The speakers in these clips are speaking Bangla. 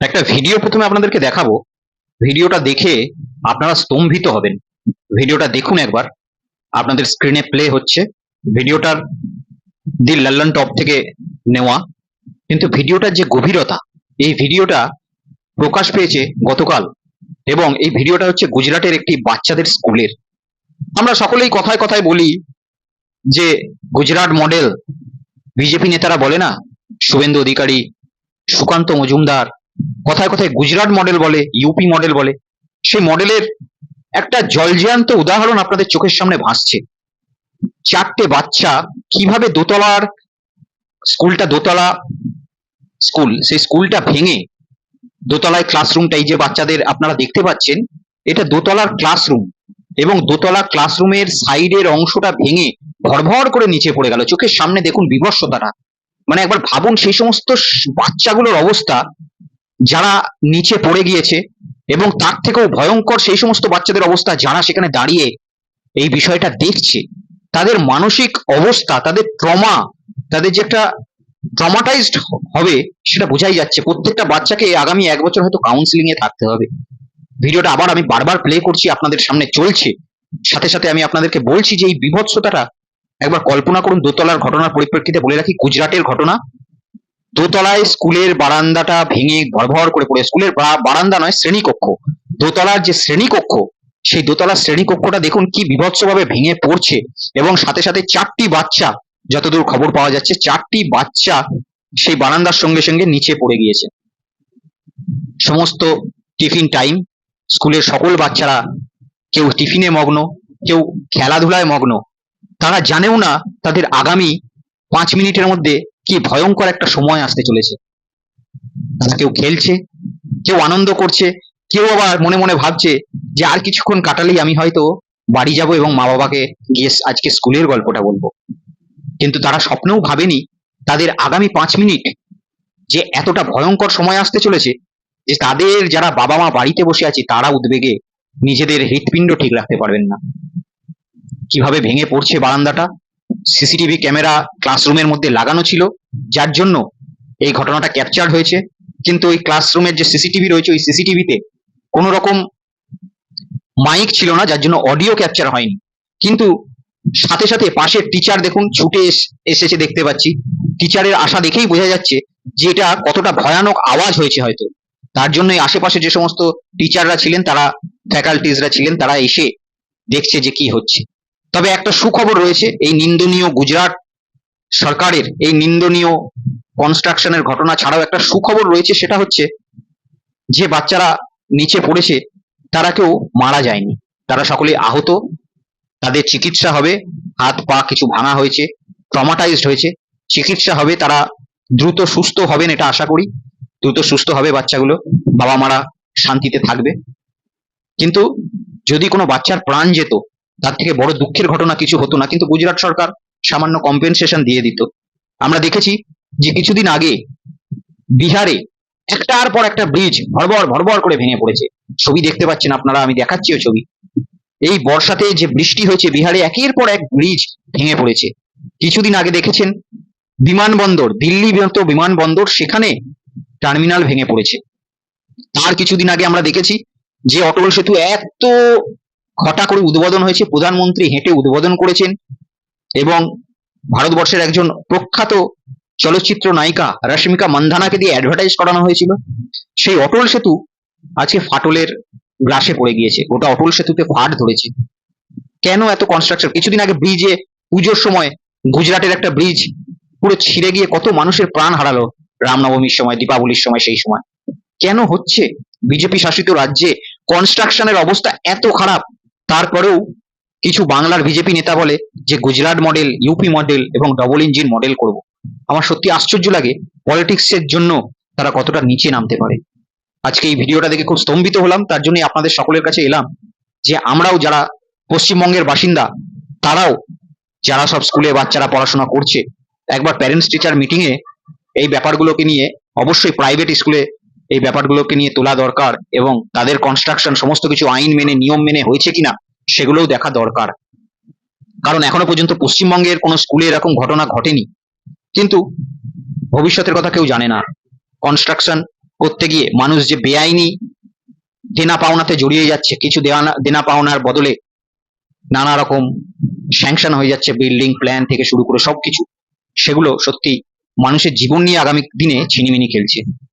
একটা ভিডিও প্রথমে আপনাদেরকে দেখাবো। ভিডিওটা দেখে আপনারা স্তম্ভিত হবেন। ভিডিওটা দেখুন একবার। আপনাদের স্ক্রিনে প্লে হচ্ছে। ভিডিওটার দি লাল্লন টপ থেকে নেওয়া। কিন্তু ভিডিওটার যে গভীরতা, এই ভিডিওটা প্রকাশ পেয়েছে গতকাল। এবং এই ভিডিওটা হচ্ছে গুজরাটের একটি বাচ্চাদের স্কুলের। আমরা সকলেই কথায় কথায় বলি যে গুজরাট মডেল বিজেপি নেতারা বলে না, শুভেন্দু অধিকারী, সুকান্ত মজুমদার কথায় কথায় গুজরাট মডেল বলে ইউপি মডেল বলে, সেই মডেলের একটা জলজ্যান্ত উদাহরণ আপনাদের চোখের সামনে ভাসছে। চারটে বাচ্চা কীভাবে দোতলার স্কুলটা দোতলা স্কুল, সেই স্কুলটা ভেঙে দোতলায় ক্লাসরুমটা এই যে বাচ্চাদের আপনারা দেখতে পাচ্ছেন, এটা দোতলার ক্লাসরুম এবং দোতলা ক্লাসরুমের সাইডের অংশটা ভেঙে ভরভর করে নিচে পড়ে গেল। চোখের সামনে দেখুন বিভৎসতাটা মানে একবার ভাবুন সেই সমস্ত বাচ্চাগুলোর অবস্থা যারা নিচে পড়ে গিয়েছে এবং তার থেকেও ভয়ঙ্কর সেই সমস্ত বাচ্চাদের অবস্থা যারা সেখানে দাঁড়িয়ে এই বিষয়টা দেখছে, তাদের মানসিক অবস্থা, তাদের ট্রমা তাদের যে একটা ট্রমাটাইজড হবে সেটা বোঝাই যাচ্ছে। প্রত্যেকটা বাচ্চাকে আগামী এক বছর হয়তো কাউন্সিলিং এ থাকতে হবে। ভিডিওটা আবার আমি বারবার প্লে করছি, আপনাদের সামনে চলছে। সাথে সাথে আমি আপনাদেরকে বলছি যে এই বিভৎসতাটা একবার কল্পনা করুন, দোতলার ঘটনার পরিপ্রেক্ষিতে বলে রাখি, গুজরাটের ঘটনা। দোতলায় স্কুলের বারান্দাটা ভেঙে ভরভর করে পড়ে। স্কুলের বারান্দা নয়, শ্রেণীকক্ষ। দোতলার যে শ্রেণীকক্ষ, সেই দোতলার শ্রেণীকক্ষটা দেখুন কি বিভৎসভাবে ভেঙে পড়ছে এবং সাথে সাথে চারটি বাচ্চা, যতদূর খবর পাওয়া যাচ্ছে, চারটি বাচ্চা সেই বারান্দার সঙ্গে সঙ্গে নিচে পড়ে গিয়েছে। সমস্ত টিফিন টাইম, স্কুলের সকল বাচ্চারা, কেউ টিফিনে মগ্ন, কেউ খেলাধুলায় মগ্ন, তারা জানেও না তাদের আগামী পাঁচ মিনিটের মধ্যে কি ভয়ঙ্কর একটা সময় আসতে চলেছে। তারা কেউ খেলছে, কেউ আনন্দ করছে, কেউ আবার মনে মনে ভাবছে যে আর কিছুক্ষণ কাটালেই আমি হয়তো বাড়ি যাব এবং মা বাবাকে গিয়ে আজকে স্কুলের গল্পটা বলব। কিন্তু তারা স্বপ্নেও ভাবেনি তাদের আগামী পাঁচ মিনিট যে এতটা ভয়ঙ্কর সময় আসতে চলেছে যে তাদের যারা বাবা মা বাড়িতে বসে আছে তারা উদ্বেগে নিজেদের হৃৎপিণ্ড ঠিক রাখতে পারবেন না। কীভাবে ভেঙে পড়ছে বারান্দাটা? সিসিটিভি ক্যামেরা ক্লাসরুমের মধ্যে লাগানো ছিল, যার জন্য এই ঘটনাটা ক্যাপচার হয়েছে। কিন্তু ওই ক্লাসরুমের যে সিসিটিভি রয়েছে, ওই সিসিটিভিতে কোনো রকম মাইক ছিল না, যার জন্য অডিও ক্যাপচার হয়নি। কিন্তু সাথে সাথে পাশের টিচার দেখুন, ছুটে এসেছে দেখতে পাচ্ছি। টিচারের আশা দেখেই বোঝা যাচ্ছে যে এটা কতটা ভয়ানক আওয়াজ হয়েছে হয়তো। তার জন্যই আশেপাশে যে সমস্ত টিচাররা ছিলেন, তারা ফ্যাকাল্টিসরা ছিলেন, তারা এসে দেখছে যে কি হচ্ছে। তবে একটা সুখবর রয়েছে, এই নিন্দনীয় গুজরাট সরকারের, এই নিন্দনীয় কনস্ট্রাকশনের ঘটনা ছাড়াও একটা সুখবর রয়েছে, সেটা হচ্ছে যে বাচ্চারা নিচে পড়েছে, তারা কেউ মারা যায়নি। তারা সকলে আহত, তাদের চিকিৎসা হবে, হাত পা কিছু ভাঙা হয়েছে ট্রমাটাইজড হয়েছে, চিকিৎসা হবে, তারা দ্রুত সুস্থ হবেন এটা আশা করি। দ্রুত সুস্থ হবে বাচ্চাগুলো বাবা মারা শান্তিতে থাকবে। কিন্তু যদি কোনো বাচ্চার প্রাণ যেত তার থেকে বড় দুঃখের ঘটনা কিছু হতো না, কিন্তু গুজরাট সরকার সামান্য কম্পেনসেশন দিয়ে দিত। আমরা দেখেছি যে কিছুদিন আগে বিহারে একটার পর একটা ব্রিজ ভরভর ভরভর করে ভেঙে পড়েছে। ছবি দেখতে পাচ্ছেন আপনারা, আমি দেখাচ্ছিও ছবি। এই বর্ষাতে যে বৃষ্টি হয়েছে, বিহারে একের পর এক ব্রিজ ভেঙে পড়েছে। কিছুদিন আগে দেখেছেন বিমানবন্দর, দিল্লি মতো বিমানবন্দর, সেখানে টার্মিনাল ভেঙে পড়েছে। তার কিছুদিন আগে আমরা দেখেছি যে অটল সেতু এত ঘটা করে উদ্বোধন হয়েছে, প্রধানমন্ত্রী হেঁটে উদ্বোধন করেছেন এবং ভারতবর্ষের একজন প্রখ্যাত চলচ্চিত্র নায়িকা রশ্মিকা মান্ধানাকে দিয়ে অ্যাডভার্টাইজ করানো হয়েছিল। সেই অটল সেতু আজকে ফাটলের গ্রাসে পড়ে গিয়েছে। ওটা অটল সেতুতে ফাট ধরেছে। কেন এত কনস্ট্রাকশন কিছুদিন আগে ব্রিজে পুজোর সময় গুজরাটের একটা ব্রিজ পুরো ছিঁড়ে গিয়ে কত মানুষের প্রাণ হারালো রামনবমীর সময়, দীপাবলির সময়, সেই সময়। কেন হচ্ছে? বিজেপি শাসিত রাজ্যে কনস্ট্রাকশনের অবস্থা এত খারাপ। তারপরেও কিছু বাংলার বিজেপি নেতা বলে যে গুজরাট মডেল ইউপি মডেল এবং ডবল ইঞ্জিন মডেল করব। আমার সত্যি আশ্চর্য লাগে পলিটিক্স এর জন্য তারা কতটা নিচে নামতে পারে। আজকে এই ভিডিওটা দেখে খুব স্তম্ভিত হলাম, তার জন্যই আপনাদের সকলের কাছে এলাম যে আমরাও যারা পশ্চিমবঙ্গের বাসিন্দা, তারাও যারা সব স্কুলে বাচ্চারা পড়াশোনা করছে, একবার প্যারেন্টস টিচার মিটিং এ এই ব্যাপারগুলোকে নিয়ে অবশ্যই প্রাইভেট স্কুলে এই ব্যাপারগুলোকে নিয়ে তোলা দরকার এবং তাদের কনস্ট্রাকশন সমস্ত কিছু আইন মেনে, নিয়ম মেনে হয়েছে কিনা সেগুলোও দেখা দরকার। কারণ এখনও পর্যন্ত পশ্চিমবঙ্গের কোনো স্কুলে এরকম ঘটনা ঘটেনি। কিন্তু ভবিষ্যতের কথা কেউ জানে না। কনস্ট্রাকশন করতে গিয়ে মানুষ যে বেআইনি দেনা পাওনাতে জড়িয়ে যাচ্ছে, কিছু দেনা পাওনার বদলে নানা রকম স্যাংশন হয়ে যাচ্ছে বিল্ডিং প্ল্যান থেকে শুরু করে সবকিছু। সেগুলো সত্যি মানুষের জীবন নিয়ে আগামী দিনে ছিনিমিনি খেলছে।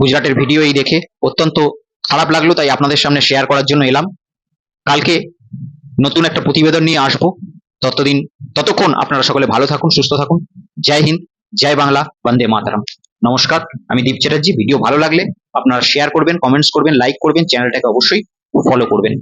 গুজরাটের ভিডিও এই দেখে অত্যন্ত খারাপ লাগল, তাই আপনাদের সামনে শেয়ার করার জন্য এলাম। কালকে নতুন একটা প্রতিবেদন নিয়ে আসব। ততদিন, ততক্ষণ আপনারা সকলে ভালো থাকুন, সুস্থ থাকুন। জয় হিন্দ, জয় বাংলা, বন্দে মাতারাম। নমস্কার, আমি দীপ চ্যাটার্জি। ভিডিও ভালো লাগলে আপনারা শেয়ার করবেন কমেন্টস করবেন লাইক করবেন চ্যানেলটাকে অবশ্যই ফলো করবেন।